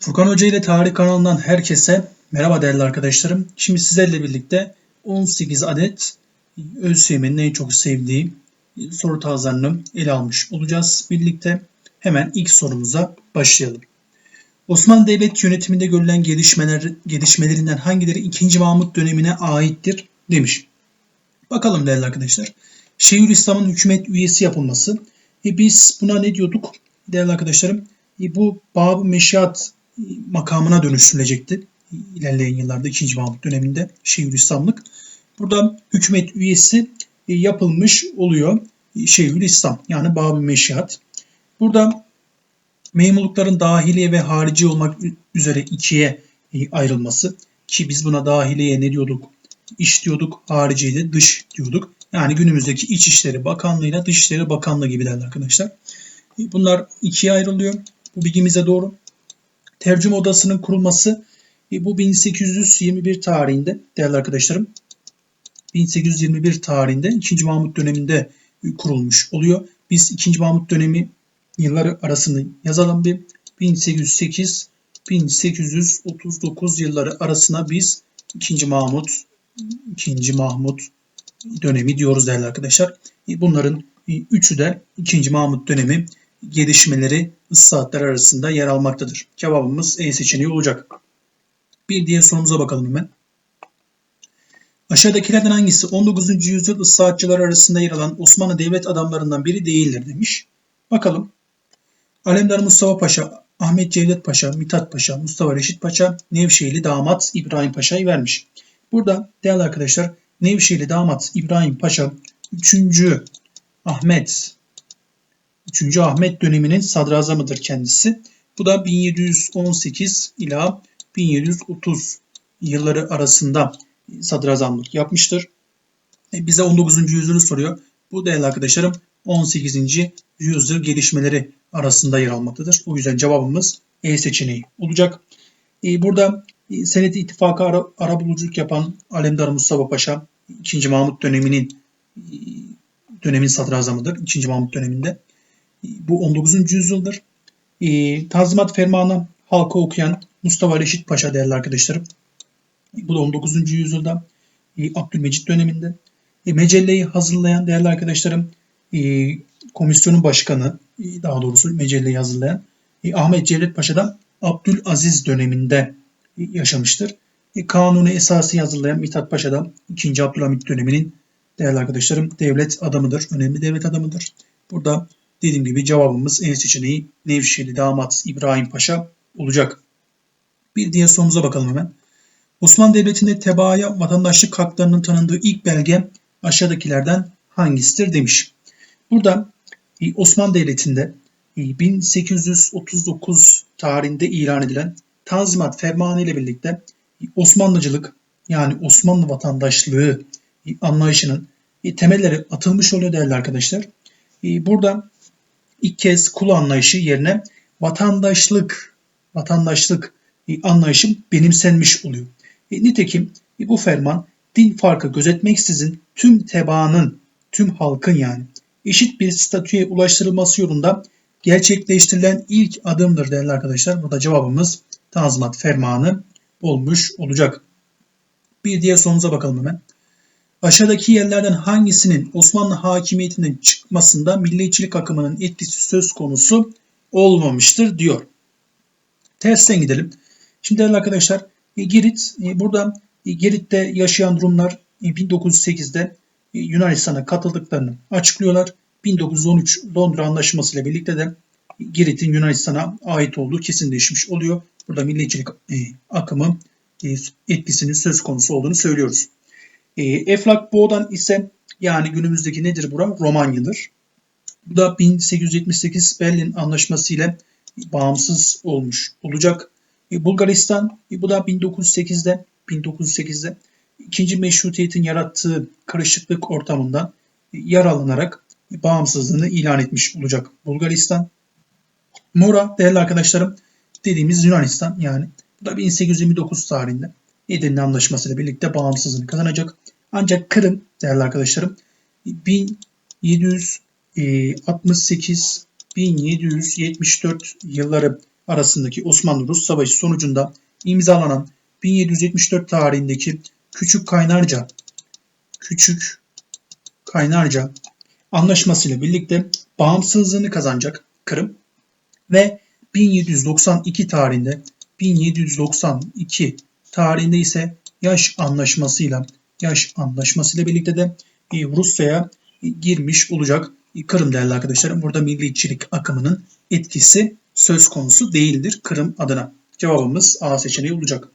Furkan Hoca ile Tarih kanalından herkese merhaba değerli arkadaşlarım. Şimdi sizlerle birlikte 18 adet ÖSYM'nin en çok sevdiği soru tarzlarını ele almış olacağız birlikte. Hemen ilk sorumuza başlayalım. Osmanlı Devlet yönetiminde görülen gelişmeler, gelişmelerinden hangileri 2. Mahmut dönemine aittir demiş. Bakalım değerli arkadaşlar. Şeyhülislam'ın hükümet üyesi yapılması. E biz buna ne diyorduk değerli arkadaşlarım? E bu Bab-ı Meşiat makamına dönüştürülecekti. ilerleyen yıllarda 2. Mahmut döneminde Şeyhülislamlık. Burada hükümet üyesi e, yapılmış oluyor Şeyhülislam yani Bab-ı Meşiat. Burada memurlukların dahiliye ve harici olmak üzere ikiye e, ayrılması ki biz buna dahiliye ne diyorduk? İç diyorduk, hariciye de dış diyorduk. Yani günümüzdeki İçişleri Bakanlığı ile Dışişleri Bakanlığı gibi derler arkadaşlar. E, bunlar ikiye ayrılıyor. Bu bilgimize doğru. Tercüme Odası'nın kurulması e, bu 1821 tarihinde değerli arkadaşlarım 1821 tarihinde 2. Mahmut döneminde kurulmuş oluyor. Biz 2. Mahmut dönemi yılları arasını yazalım bir. 1808 1839 yılları arasına biz 2. Mahmut 2. Mahmut dönemi diyoruz değerli arkadaşlar. E, bunların üçü de 2. Mahmut dönemi gelişmeleri saatler arasında yer almaktadır. Cevabımız E seçeneği olacak. Bir diğer sorumuza bakalım hemen. Aşağıdakilerden hangisi 19. yüzyıl ıslahatçılar arasında yer alan Osmanlı devlet adamlarından biri değildir demiş. Bakalım. Alemdar Mustafa Paşa, Ahmet Cevdet Paşa, Mithat Paşa, Mustafa Reşit Paşa, Nevşehirli damat İbrahim Paşa'yı vermiş. Burada değerli arkadaşlar Nevşehirli damat İbrahim Paşa 3. Ahmet 3. Ahmet döneminin sadrazamıdır kendisi. Bu da 1718 ila 1730 yılları arasında sadrazamlık yapmıştır. E, bize 19. yüzyılı soruyor. Bu değerli arkadaşlarım 18. yüzyıl gelişmeleri arasında yer almaktadır. O yüzden cevabımız E seçeneği olacak. E, burada e, Senet İttifakı ara, arabuluculuk yapan Alemdar Mustafa Paşa 2. Mahmut döneminin dönemin sadrazamıdır. 2. Mahmut döneminde. Bu 19. yüzyıldır. E, Tanzimat Fermanı halka okuyan Mustafa Reşit Paşa değerli arkadaşlarım. Bu da 19. yüzyılda e, Abdülmecit döneminde. E, Mecelleyi hazırlayan değerli arkadaşlarım e, komisyonun başkanı e, daha doğrusu Mecelleyi hazırlayan e, Ahmet Cevdet Paşa da Abdülaziz döneminde e, yaşamıştır. E, kanunu esası hazırlayan Mithat Paşa da 2. Abdülhamit döneminin değerli arkadaşlarım devlet adamıdır. Önemli devlet adamıdır. Burada dediğim gibi cevabımız en seçeneği Nevşehirli damat İbrahim Paşa olacak. Bir diğer sorumuza bakalım hemen. Osmanlı Devleti'nde tebaaya vatandaşlık haklarının tanındığı ilk belge aşağıdakilerden hangisidir demiş. Burada e, Osmanlı Devleti'nde 1839 e, tarihinde ilan edilen Tanzimat Fermanı ile birlikte e, Osmanlıcılık yani Osmanlı vatandaşlığı anlayışının temelleri atılmış oluyor değerli arkadaşlar. Burada ilk kez kul anlayışı yerine vatandaşlık vatandaşlık anlayışı benimsenmiş oluyor. E, nitekim e, bu ferman din farkı gözetmeksizin tüm tebaanın, tüm halkın yani eşit bir statüye ulaştırılması yolunda gerçekleştirilen ilk adımdır değerli arkadaşlar. Burada cevabımız Tanzimat Fermanı olmuş olacak. Bir diğer sorumuza bakalım hemen. Aşağıdaki yerlerden hangisinin Osmanlı hakimiyetinden çıkmasında milliyetçilik akımının etkisi söz konusu olmamıştır diyor. Tersten gidelim. Şimdi değerli arkadaşlar e, Girit e, burada e, Girit'te yaşayan Rumlar 1908'de Yunanistan'a katıldıklarını açıklıyorlar. 1913 Londra Anlaşması ile birlikte de Girit'in Yunanistan'a ait olduğu kesinleşmiş oluyor. Burada milliyetçilik akımı etkisinin söz konusu olduğunu söylüyoruz. Eflak Boğdan ise yani günümüzdeki nedir bura? Romanya'dır. Bu da 1878 Berlin Anlaşması ile bağımsız olmuş olacak. E, Bulgaristan e, bu da 1908'de 1908'de ikinci meşrutiyetin yarattığı karışıklık ortamında e, yaralanarak bağımsızlığını ilan etmiş olacak Bulgaristan. Mora değerli arkadaşlarım dediğimiz Yunanistan yani bu da 1829 tarihinde Edirne Anlaşması ile birlikte bağımsızlığını kazanacak. Ancak Kırım değerli arkadaşlarım 1768 1774 yılları arasındaki Osmanlı-Rus Savaşı sonucunda imzalanan 1774 tarihindeki Küçük Kaynarca Küçük Kaynarca anlaşmasıyla birlikte bağımsızlığını kazanacak Kırım ve 1792 tarihinde 1792 tarihinde ise yaş anlaşmasıyla yaş anlaşmasıyla birlikte de e, Rusya'ya girmiş olacak Kırım değerli arkadaşlarım. Burada milliyetçilik akımının etkisi söz konusu değildir Kırım adına. Cevabımız A seçeneği olacak.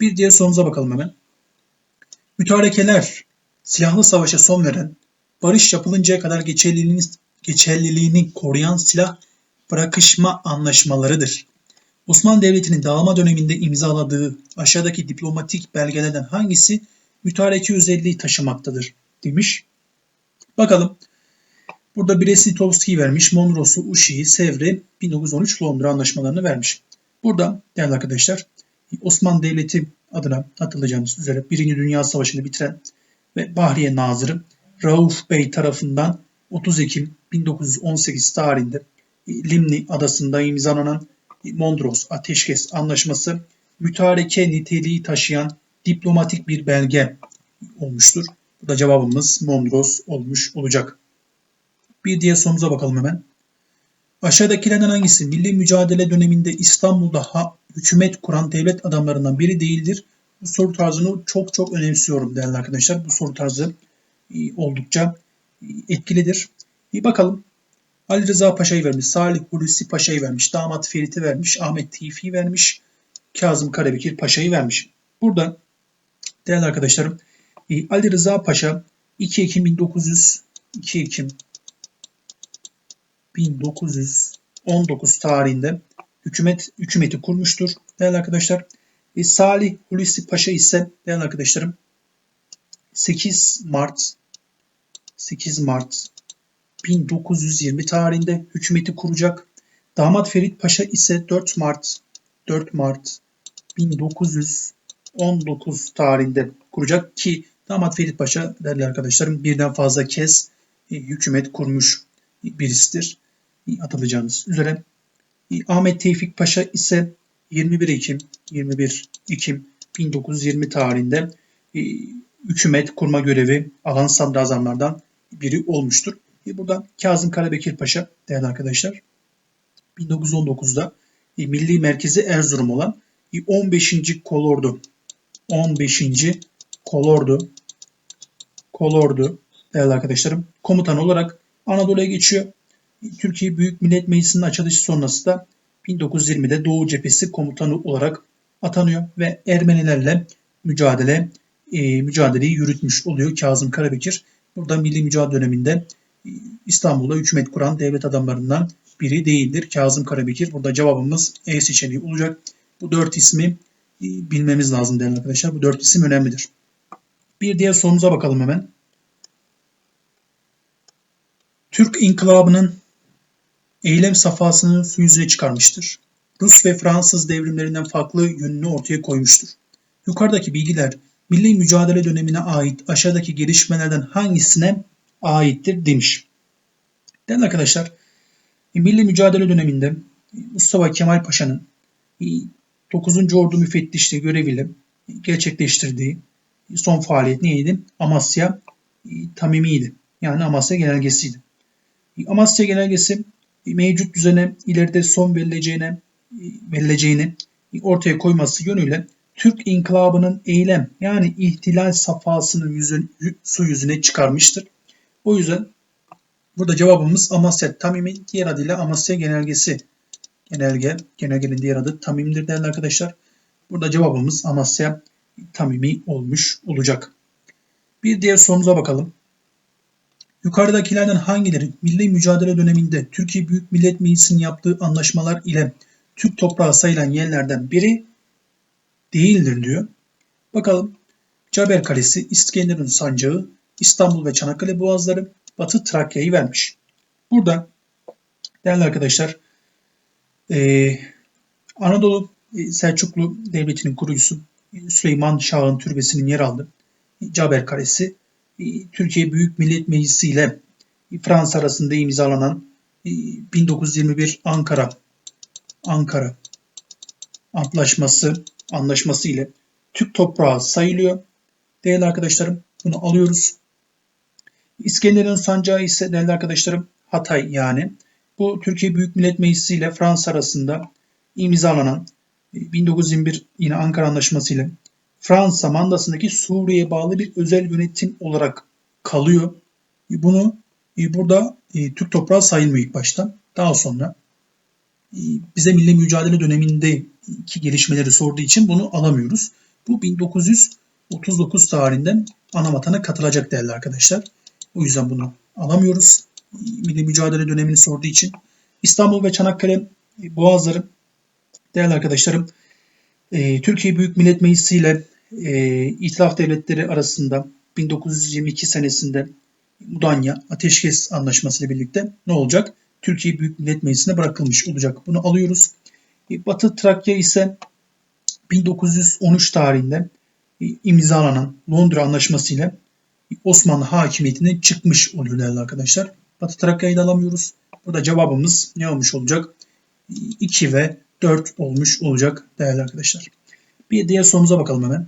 Bir diğer sorumuza bakalım hemen. Mütarekeler silahlı savaşa son veren, barış yapılıncaya kadar geçerliliğini, geçerliliğini koruyan silah bırakışma anlaşmalarıdır. Osmanlı Devleti'nin dağılma döneminde imzaladığı aşağıdaki diplomatik belgelerden hangisi mütareke özelliği taşımaktadır demiş. Bakalım. Burada Brest-Litovski vermiş, Monroe'su, Uşi'yi, Sevri 1913 Londra anlaşmalarını vermiş. Burada değerli arkadaşlar Osmanlı Devleti adına hatırlayacağınız üzere Birinci Dünya Savaşı'nı bitiren ve Bahriye Nazırı Rauf Bey tarafından 30 Ekim 1918 tarihinde Limni adasında imzalanan Mondros Ateşkes Anlaşması mütareke niteliği taşıyan diplomatik bir belge olmuştur. Bu da cevabımız Mondros olmuş olacak. Bir diğer sorumuza bakalım hemen. Aşağıdakilerden hangisi milli mücadele döneminde İstanbul'da ha, hükümet kuran devlet adamlarından biri değildir? Bu soru tarzını çok çok önemsiyorum değerli arkadaşlar. Bu soru tarzı e, oldukça e, etkilidir. Bir bakalım. Ali Rıza Paşa'yı vermiş, Salih Hulusi Paşa'yı vermiş, Damat Ferit'i vermiş, Ahmet Tifi vermiş, Kazım Karabekir Paşa'yı vermiş. Burada değerli arkadaşlarım e, Ali Rıza Paşa 2 Ekim 1900 2 Ekim 1919 tarihinde hükümet hükümeti kurmuştur değerli arkadaşlar. E, Salih Hulusi Paşa ise değerli arkadaşlarım 8 Mart 8 Mart 1920 tarihinde hükümeti kuracak. Damat Ferit Paşa ise 4 Mart 4 Mart 1919 tarihinde kuracak ki Damat Ferit Paşa değerli arkadaşlarım birden fazla kez e, hükümet kurmuş birisidir. Atılacağınız üzere. E, Ahmet Tevfik Paşa ise 21 Ekim 21 Ekim 1920 tarihinde e, hükümet kurma görevi alan sadrazamlardan biri olmuştur. E, buradan Kazım Karabekir Paşa değerli arkadaşlar 1919'da e, Milli Merkezi Erzurum olan 15. Kolordu 15. Kolordu Kolordu değerli arkadaşlarım komutan olarak Anadolu'ya geçiyor. Türkiye Büyük Millet Meclisi'nin açılışı sonrası da 1920'de Doğu Cephesi komutanı olarak atanıyor ve Ermenilerle mücadele e, mücadeleyi yürütmüş oluyor Kazım Karabekir. Burada milli mücadele döneminde e, İstanbul'da hükümet kuran devlet adamlarından biri değildir Kazım Karabekir. Burada cevabımız E seçeneği olacak. Bu dört ismi bilmemiz lazım değerli arkadaşlar. Bu dört isim önemlidir. Bir diğer sorumuza bakalım hemen. Türk İnkılabı'nın eylem safhasını su yüzüne çıkarmıştır. Rus ve Fransız devrimlerinden farklı yönünü ortaya koymuştur. Yukarıdaki bilgiler milli mücadele dönemine ait aşağıdaki gelişmelerden hangisine aittir demiş. Değerli arkadaşlar, milli mücadele döneminde Mustafa Kemal Paşa'nın 9. Ordu müfettişliği göreviyle gerçekleştirdiği son faaliyet neydi? Amasya Tamimi'ydi. Yani Amasya Genelgesi'ydi. Amasya Genelgesi mevcut düzene ileride son verileceğine verileceğini ortaya koyması yönüyle Türk inkılabının eylem yani ihtilal safhasını yüzün, su yüzüne çıkarmıştır. O yüzden burada cevabımız Amasya Tamimi diğer adıyla Amasya Genelgesi. Genelge, genelgenin diğer adı Tamim'dir değerli arkadaşlar. Burada cevabımız Amasya Tamimi olmuş olacak. Bir diğer sorumuza bakalım. Yukarıdakilerden hangileri milli mücadele döneminde Türkiye Büyük Millet Meclisi'nin yaptığı anlaşmalar ile Türk toprağı sayılan yerlerden biri değildir diyor. Bakalım. Caber Kalesi, İskenderun Sancağı, İstanbul ve Çanakkale Boğazları, Batı Trakya'yı vermiş. Burada değerli arkadaşlar e, Anadolu e, Selçuklu Devleti'nin kurucusu Süleyman Şah'ın türbesinin yer aldığı Caber Kalesi e, Türkiye Büyük Millet Meclisi ile Fransa arasında imzalanan 1921 e, Ankara Ankara Antlaşması, anlaşması ile Türk toprağı sayılıyor. Değerli arkadaşlarım bunu alıyoruz. İskenderun sancağı ise değerli arkadaşlarım Hatay yani. Bu Türkiye Büyük Millet Meclisi ile Fransa arasında imzalanan 1921 e, yine Ankara Anlaşması ile Fransa mandasındaki Suriye'ye bağlı bir özel yönetim olarak kalıyor. E, bunu e, burada Türk toprağı sayılmıyor ilk başta. Daha sonra bize milli mücadele döneminde iki gelişmeleri sorduğu için bunu alamıyoruz. Bu 1939 tarihinden ana vatana katılacak değerli arkadaşlar. O yüzden bunu alamıyoruz. Milli mücadele dönemini sorduğu için. İstanbul ve Çanakkale boğazları değerli arkadaşlarım e, Türkiye Büyük Millet Meclisi ile e, İtilaf Devletleri arasında 1922 senesinde Mudanya Ateşkes Anlaşması ile birlikte ne olacak? Türkiye Büyük Millet Meclisi'ne bırakılmış olacak. Bunu alıyoruz. E, Batı Trakya ise 1913 tarihinde e, imzalanan Londra Anlaşması ile Osmanlı hakimiyetinden çıkmış oluyor değerli arkadaşlar. Batı Trakya'yı da alamıyoruz. Burada cevabımız ne olmuş olacak? 2 ve 4 olmuş olacak değerli arkadaşlar. Bir diğer sorumuza bakalım hemen.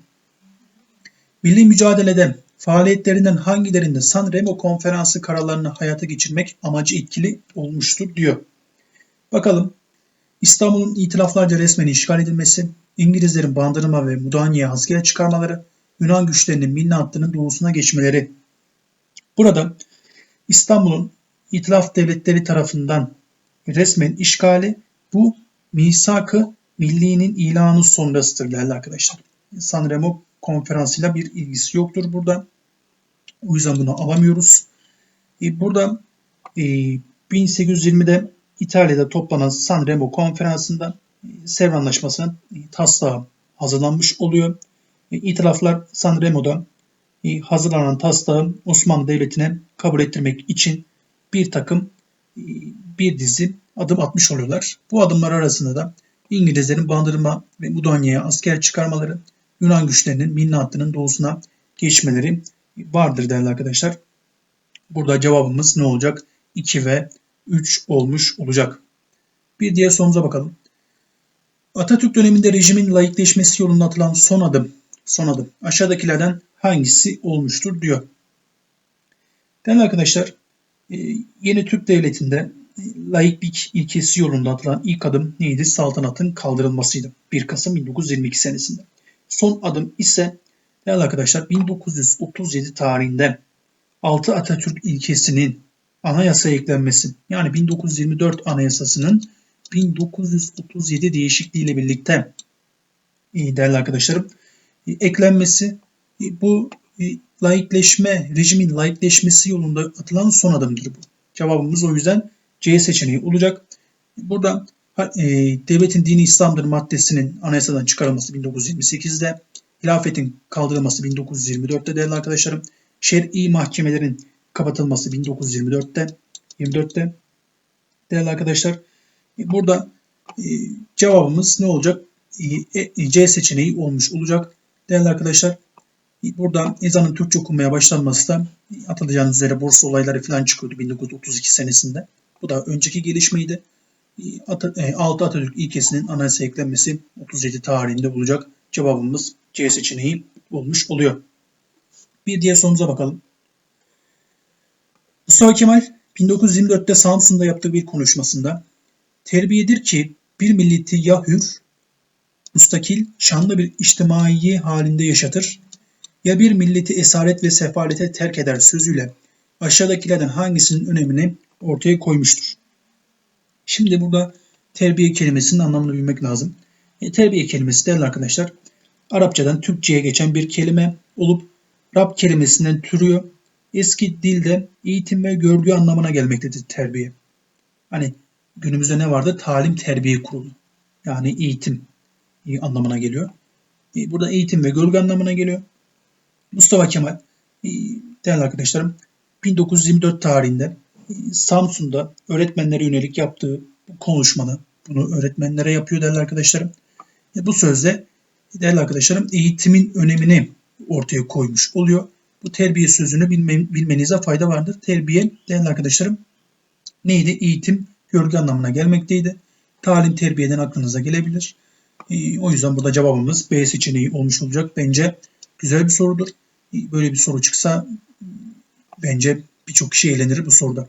Milli mücadelede faaliyetlerinden hangilerinde San Remo konferansı kararlarını hayata geçirmek amacı etkili olmuştur diyor. Bakalım. İstanbul'un itilaflarca resmen işgal edilmesi, İngilizlerin Bandırma ve Mudanya'ya asker çıkarmaları, Yunan güçlerinin Minna hattının doğusuna geçmeleri. Burada İstanbul'un itilaf devletleri tarafından resmen işgali bu misak-ı millinin ilanı sonrasıdır değerli arkadaşlar. Sanremo konferansıyla bir ilgisi yoktur burada. O yüzden bunu alamıyoruz. E, burada e, 1820'de İtalya'da toplanan Sanremo konferansında e, Sevr Anlaşması'nın e, taslağı hazırlanmış oluyor. E, İtilaflar Sanremo'da hazırlanan taslağı Osmanlı Devleti'ne kabul ettirmek için bir takım e, bir dizi adım atmış oluyorlar. Bu adımlar arasında da İngilizlerin Bandırma ve Mudanya'ya asker çıkarmaları, Yunan güçlerinin Minna hattının doğusuna geçmeleri vardır değerli arkadaşlar. Burada cevabımız ne olacak? 2 ve 3 olmuş olacak. Bir diğer sorumuza bakalım. Atatürk döneminde rejimin layıkleşmesi yolunda atılan son adım, son adım aşağıdakilerden hangisi olmuştur diyor. Değerli arkadaşlar, yeni Türk Devleti'nde e, laiklik ilkesi yolunda atılan ilk adım neydi? Saltanatın kaldırılmasıydı. 1 Kasım 1922 senesinde. Son adım ise değerli arkadaşlar 1937 tarihinde 6 Atatürk ilkesinin anayasaya eklenmesi yani 1924 anayasasının 1937 değişikliğiyle birlikte e, değerli arkadaşlarım e, eklenmesi bu laikleşme, rejimin laikleşmesi yolunda atılan son adımdır bu. Cevabımız o yüzden C seçeneği olacak. Burada e, devletin dini İslam'dır maddesinin anayasadan çıkarılması 1928'de, hilafetin kaldırılması 1924'te değerli arkadaşlarım, şer'i mahkemelerin kapatılması 1924'te, 24'te değerli arkadaşlar. E, burada e, cevabımız ne olacak? E, e C seçeneği olmuş olacak. Değerli arkadaşlar Burada ezanın Türkçe okunmaya başlanması da atılacağınız üzere borsa olayları falan çıkıyordu 1932 senesinde. Bu da önceki gelişmeydi. 6 e, Atatürk ilkesinin anayasa eklenmesi 37 tarihinde olacak. Cevabımız C seçeneği olmuş oluyor. Bir diğer sorumuza bakalım. Mustafa Kemal 1924'te Samsun'da yaptığı bir konuşmasında terbiyedir ki bir milleti ya hür, mustakil, şanlı bir içtimai halinde yaşatır ya bir milleti esaret ve sefalete terk eder sözüyle aşağıdakilerden hangisinin önemini ortaya koymuştur. Şimdi burada terbiye kelimesinin anlamını bilmek lazım. E, terbiye kelimesi değerli arkadaşlar Arapçadan Türkçe'ye geçen bir kelime olup Rab kelimesinden türüyor. Eski dilde eğitim ve görgü anlamına gelmektedir terbiye. Hani günümüzde ne vardı? Talim terbiye kurulu. Yani eğitim anlamına geliyor. E, burada eğitim ve görgü anlamına geliyor. Mustafa Kemal e, değerli arkadaşlarım 1924 tarihinde e, Samsun'da öğretmenlere yönelik yaptığı bu konuşmanı bunu öğretmenlere yapıyor değerli arkadaşlarım. E, bu sözde değerli arkadaşlarım eğitimin önemini ortaya koymuş oluyor. Bu terbiye sözünü bilmenize fayda vardır. Terbiye değerli arkadaşlarım neydi? Eğitim, görgü anlamına gelmekteydi. Talim terbiyeden aklınıza gelebilir. O yüzden burada cevabımız B seçeneği olmuş olacak. Bence güzel bir sorudur. Böyle bir soru çıksa bence birçok kişi eğlenir bu soruda.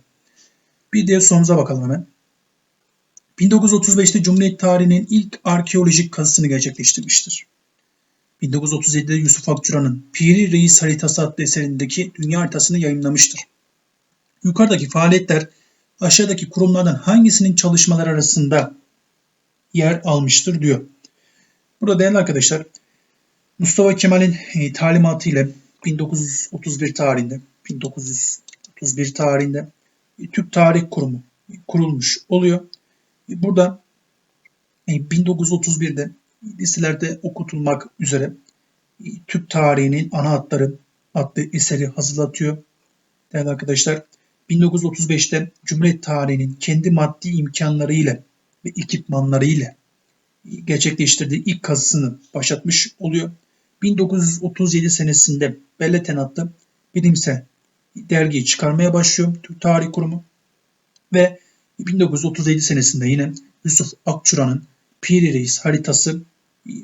Bir diğer sorumuza bakalım hemen. 1935'te Cumhuriyet tarihinin ilk arkeolojik kazısını gerçekleştirmiştir. 1937'de Yusuf Akçura'nın Piri Reis Haritası adlı eserindeki dünya haritasını yayınlamıştır. Yukarıdaki faaliyetler aşağıdaki kurumlardan hangisinin çalışmalar arasında yer almıştır diyor. Burada değerli arkadaşlar Mustafa Kemal'in e, talimatı ile 1931 tarihinde 1931 tarihinde e, Türk Tarih Kurumu kurulmuş oluyor. E, burada 1931'de liselerde okutulmak üzere Türk tarihinin ana hatları adlı eseri hazırlatıyor. Değerli arkadaşlar 1935'te Cumhuriyet tarihinin kendi maddi imkanlarıyla ve ekipmanlarıyla gerçekleştirdiği ilk kazısını başlatmış oluyor. 1937 senesinde Belleten adlı bilimsel dergiyi çıkarmaya başlıyor Türk Tarih Kurumu ve 1937 senesinde yine Yusuf Akçura'nın Piri Reis haritası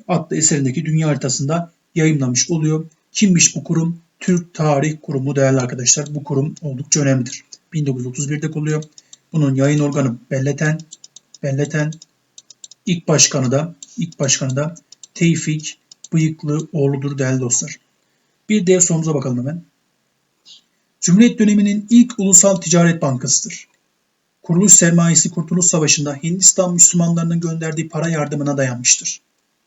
adlı eserindeki dünya haritasında yayınlamış oluyor. Kimmiş bu kurum? Türk Tarih Kurumu değerli arkadaşlar. Bu kurum oldukça önemlidir. 1931'de kuruluyor. Bunun yayın organı Belleten. Belleten ilk başkanı da ilk başkanı da Tevfik Bıyıklı oğludur değerli dostlar. Bir diğer sorumuza bakalım hemen. Cumhuriyet döneminin ilk ulusal ticaret bankasıdır. Kuruluş sermayesi Kurtuluş Savaşı'nda Hindistan Müslümanlarının gönderdiği para yardımına dayanmıştır.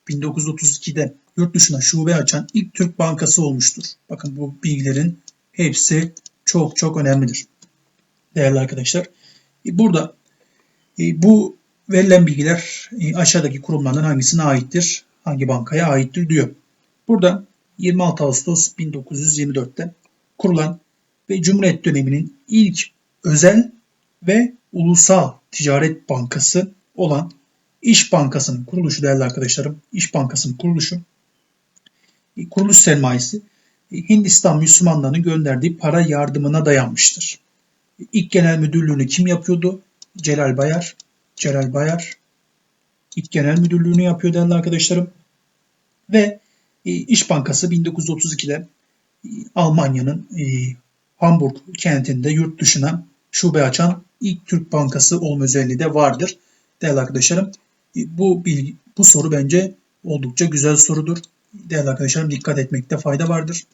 1932'de yurt dışına şube açan ilk Türk bankası olmuştur. Bakın bu bilgilerin hepsi çok çok önemlidir. Değerli arkadaşlar. E, burada e, bu verilen bilgiler e, aşağıdaki kurumlardan hangisine aittir? Hangi bankaya aittir diyor. Burada 26 Ağustos 1924'te kurulan ve Cumhuriyet döneminin ilk özel ve ulusal ticaret bankası olan İş Bankası'nın kuruluşu değerli arkadaşlarım. İş Bankası'nın kuruluşu kuruluş sermayesi Hindistan Müslümanlarının gönderdiği para yardımına dayanmıştır. İlk genel müdürlüğünü kim yapıyordu? Celal Bayar. Celal Bayar ilk genel müdürlüğünü yapıyor değerli arkadaşlarım. Ve e, İş Bankası 1932'de e, Almanya'nın e, Hamburg kentinde yurt dışına şube açan ilk Türk bankası olma özelliği de vardır. Değerli arkadaşlarım bu bilgi, bu soru bence oldukça güzel sorudur. Değerli arkadaşlarım dikkat etmekte fayda vardır.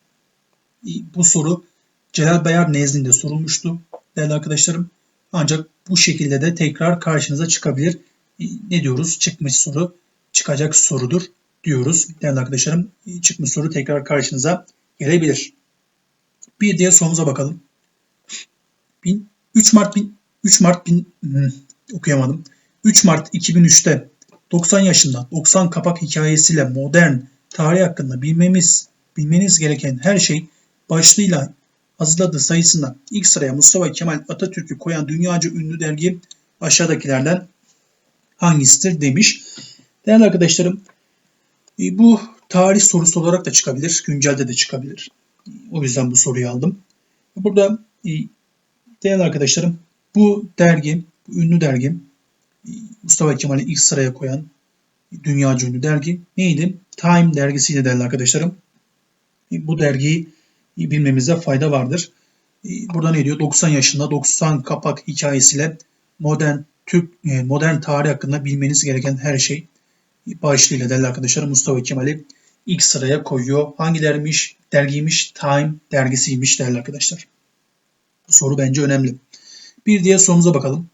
Bu soru Celal Bayar nezdinde sorulmuştu. Değerli arkadaşlarım ancak bu şekilde de tekrar karşınıza çıkabilir. Ne diyoruz? Çıkmış soru çıkacak sorudur diyoruz. Değerli arkadaşlarım çıkmış soru tekrar karşınıza gelebilir. Bir diğer sorumuza bakalım. 3 Mart 3 Mart 1000 hmm, okuyamadım. 3 Mart 2003'te 90 yaşında 90 kapak hikayesiyle modern tarih hakkında bilmemiz bilmeniz gereken her şey başlığıyla hazırladığı sayısında ilk sıraya Mustafa Kemal Atatürk'ü koyan dünyaca ünlü dergi aşağıdakilerden hangisidir demiş. Değerli arkadaşlarım e, bu tarih sorusu olarak da çıkabilir, güncelde de çıkabilir. O yüzden bu soruyu aldım. Burada e, değerli arkadaşlarım bu dergi, bu ünlü dergi Mustafa Kemal'i ilk sıraya koyan dünya ünlü dergi neydi? Time dergisiydi değerli arkadaşlarım. Bu dergiyi bilmemize fayda vardır. Burada ne diyor? 90 yaşında 90 kapak hikayesiyle modern Türk e, modern tarih hakkında bilmeniz gereken her şey başlığıyla değerli arkadaşlarım Mustafa Kemal'i ilk sıraya koyuyor. Hangi dermiş? Dergiymiş, Time dergisiymiş değerli arkadaşlar. Bu soru bence önemli. Bir diğer sorumuza bakalım.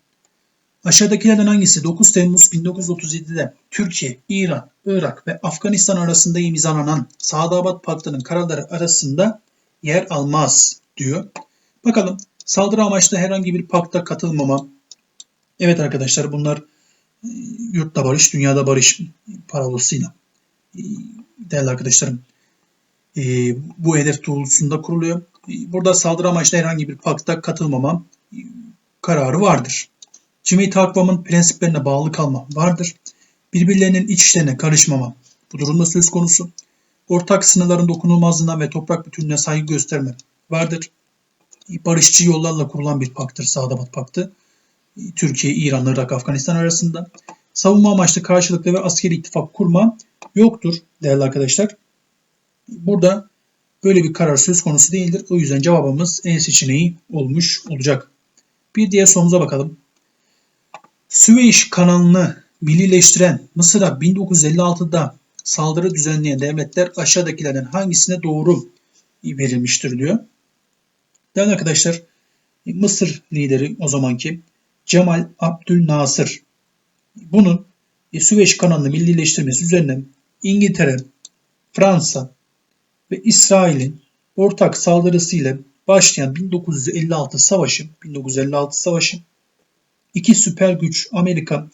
Aşağıdakilerden hangisi 9 Temmuz 1937'de Türkiye, İran, Irak ve Afganistan arasında imzalanan Sadabat Paktı'nın kararları arasında yer almaz diyor. Bakalım saldırı amaçlı herhangi bir pakta katılmama. Evet arkadaşlar bunlar e, yurtta barış, dünyada barış parolasıyla e, değerli arkadaşlarım e, bu hedef doğrultusunda kuruluyor. Burada saldırı amaçlı herhangi bir pakta katılmama kararı vardır. Cemiyet Akvam'ın prensiplerine bağlı kalma vardır. Birbirlerinin iç işlerine karışmama bu durumda söz konusu. Ortak sınırların dokunulmazlığına ve toprak bütünlüğüne saygı gösterme vardır. Barışçı yollarla kurulan bir paktır Sadabat Paktı. Türkiye, İran, Irak, Afganistan arasında. savunma amaçlı karşılıklı ve askeri ittifak kurma yoktur değerli arkadaşlar. Burada böyle bir karar söz konusu değildir. O yüzden cevabımız E seçeneği olmuş olacak. Bir diğer sorumuza bakalım. Süveyş kanalını millileştiren Mısır'a 1956'da saldırı düzenleyen devletler aşağıdakilerden hangisine doğru verilmiştir diyor. Değerli arkadaşlar Mısır lideri o zamanki Cemal Abdülnasır bunun e, Süveyş kanalını millileştirmesi üzerine İngiltere, Fransa ve İsrail'in ortak saldırısıyla başlayan 1956 savaşı, 1956 savaşı iki süper güç Amerika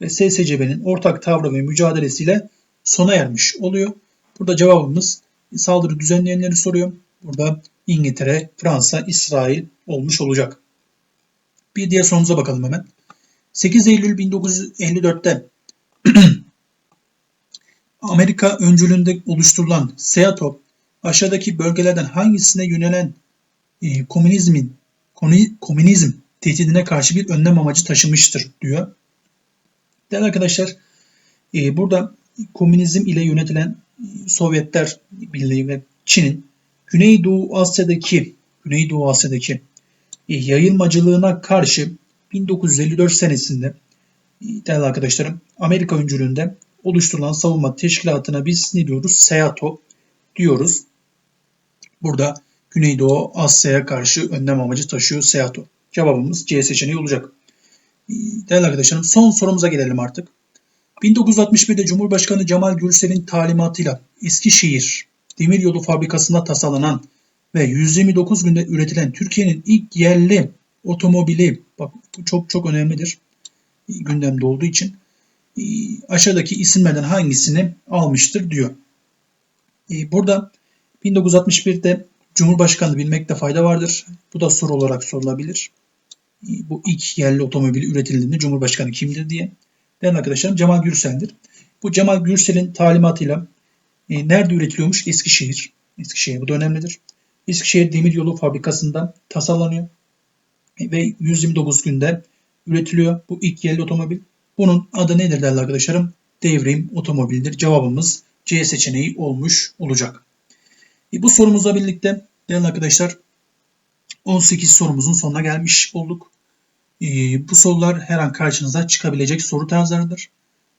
ve SSCB'nin ortak tavrı ve mücadelesiyle sona ermiş oluyor. Burada cevabımız saldırı düzenleyenleri soruyor. Burada İngiltere, Fransa, İsrail olmuş olacak. Bir diğer sorumuza bakalım hemen. 8 Eylül 1954'te Amerika öncülüğünde oluşturulan SEATO aşağıdaki bölgelerden hangisine yönelen e, komünizmin komünizm tehdidine karşı bir önlem amacı taşımıştır diyor. Değerli arkadaşlar e, burada komünizm ile yönetilen Sovyetler Birliği ve Çin'in Güneydoğu Asya'daki Güneydoğu Asya'daki yayılmacılığına karşı 1954 senesinde e, değerli arkadaşlarım Amerika öncülüğünde oluşturulan savunma teşkilatına biz ne diyoruz? SEATO diyoruz. Burada Güneydoğu Asya'ya karşı önlem amacı taşıyor SEATO. Cevabımız C seçeneği olacak. E, değerli arkadaşlarım son sorumuza gelelim artık. 1961'de Cumhurbaşkanı Cemal Gürsel'in talimatıyla Eskişehir Demiryolu Fabrikası'nda tasarlanan ve 129 günde üretilen Türkiye'nin ilk yerli otomobili, bak bu çok çok önemlidir gündemde olduğu için e, aşağıdaki isimlerden hangisini almıştır diyor. E, burada 1961'de Cumhurbaşkanı bilmekte fayda vardır. Bu da soru olarak sorulabilir. E, bu ilk yerli otomobil üretildiğinde Cumhurbaşkanı kimdir diye. Değerli arkadaşlarım Cemal Gürsel'dir. Bu Cemal Gürsel'in talimatıyla nerede üretiliyormuş? Eskişehir. Eskişehir bu da önemlidir. Eskişehir Demiryolu Fabrikası'ndan tasarlanıyor ve 129 günde üretiliyor bu ilk yerli otomobil. Bunun adı nedir değerli arkadaşlarım? Devrim otomobildir. Cevabımız C seçeneği olmuş olacak. E, bu sorumuzla birlikte değerli arkadaşlar 18 sorumuzun sonuna gelmiş olduk. E, bu sorular her an karşınıza çıkabilecek soru tarzlarıdır.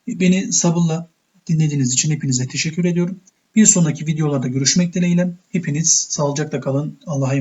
E, beni sabırla dinlediğiniz için hepinize teşekkür ediyorum. Bir sonraki videolarda görüşmek dileğiyle. Hepiniz sağlıcakla kalın. Allah'a